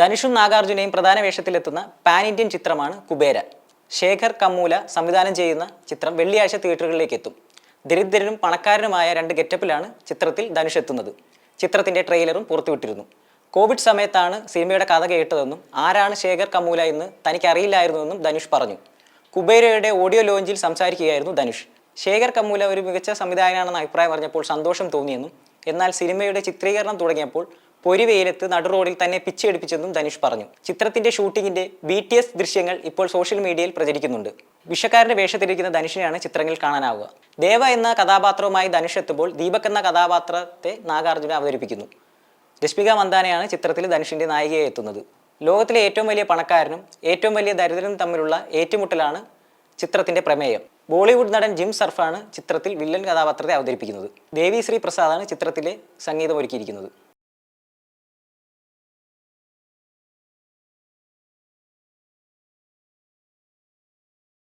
ധനുഷും നാഗാർജുനയും പ്രധാന വേഷത്തിലെത്തുന്ന pan Indian ചിത്രമാണ് കുബേര. ശേഖർ കമ്മൂല സംവിധാനം ചെയ്യുന്ന ചിത്രം വെള്ളിയാഴ്ച തിയേറ്ററുകളിലേക്ക് എത്തും ദരിദ്രനും പണക്കാരനുമായ രണ്ട് ഗെറ്റപ്പിലാണ് ചിത്രത്തിൽ ധനുഷ് എത്തുന്നത്. ചിത്രത്തിന്റെ ട്രെയിലറും പുറത്തുവിട്ടിരുന്നു. കോവിഡ് സമയത്താണ് സിനിമയുടെ കഥ കേട്ടതെന്നും ആരാണ് ശേഖർ കമ്മൂല എന്ന് തനിക്കറിയില്ലായിരുന്നുവെന്നും ധനുഷ് പറഞ്ഞു. കുബേരയുടെ ഓഡിയോ ലോഞ്ചിൽ സംസാരിക്കുകയായിരുന്നു ധനുഷ്. ശേഖർ കമ്മൂല ഒരു മികച്ച സംവിധായകനാണെന്ന് അഭിപ്രായം പറഞ്ഞപ്പോൾ സന്തോഷം തോന്നിയെന്നും എന്നാൽ സിനിമയുടെ ചിത്രീകരണം തുടങ്ങിയപ്പോൾ പൊരിവെയിലത്ത് നടു റോഡിൽ തന്നെ പിച്ചെടുപ്പിച്ചെന്നും ധനുഷ് പറഞ്ഞു. ചിത്രത്തിന്റെ ഷൂട്ടിങ്ങിന്റെ ബി ടി എസ് ദൃശ്യങ്ങൾ ഇപ്പോൾ സോഷ്യൽ മീഡിയയിൽ പ്രചരിക്കുന്നുണ്ട്. വിഷക്കാരന്റെ വേഷത്തിലിരിക്കുന്ന ധനുഷിനെയാണ് ചിത്രങ്ങളിൽ കാണാനാവുക. ദേവ എന്ന കഥാപാത്രവുമായി ധനുഷ് എത്തുമ്പോൾ ദീപക് എന്ന കഥാപാത്രത്തെ നാഗാർജുന അവതരിപ്പിക്കുന്നു. രശ്മിക മന്ദാനയാണ് ചിത്രത്തിൽ ധനുഷിന്റെ നായികയെ എത്തുന്നത്. ലോകത്തിലെ ഏറ്റവും വലിയ പണക്കാരനും ഏറ്റവും വലിയ ദരിദ്രനും തമ്മിലുള്ള ഏറ്റുമുട്ടലാണ് ചിത്രത്തിന്റെ പ്രമേയം. ബോളിവുഡ് നടൻ ജിം സർഫാണ് ചിത്രത്തിൽ വില്ലൻ കഥാപാത്രത്തെ അവതരിപ്പിക്കുന്നത്. ദേവി ശ്രീ പ്രസാദാണ് ചിത്രത്തിലെ സംഗീതം ഒരുക്കിയിരിക്കുന്നത്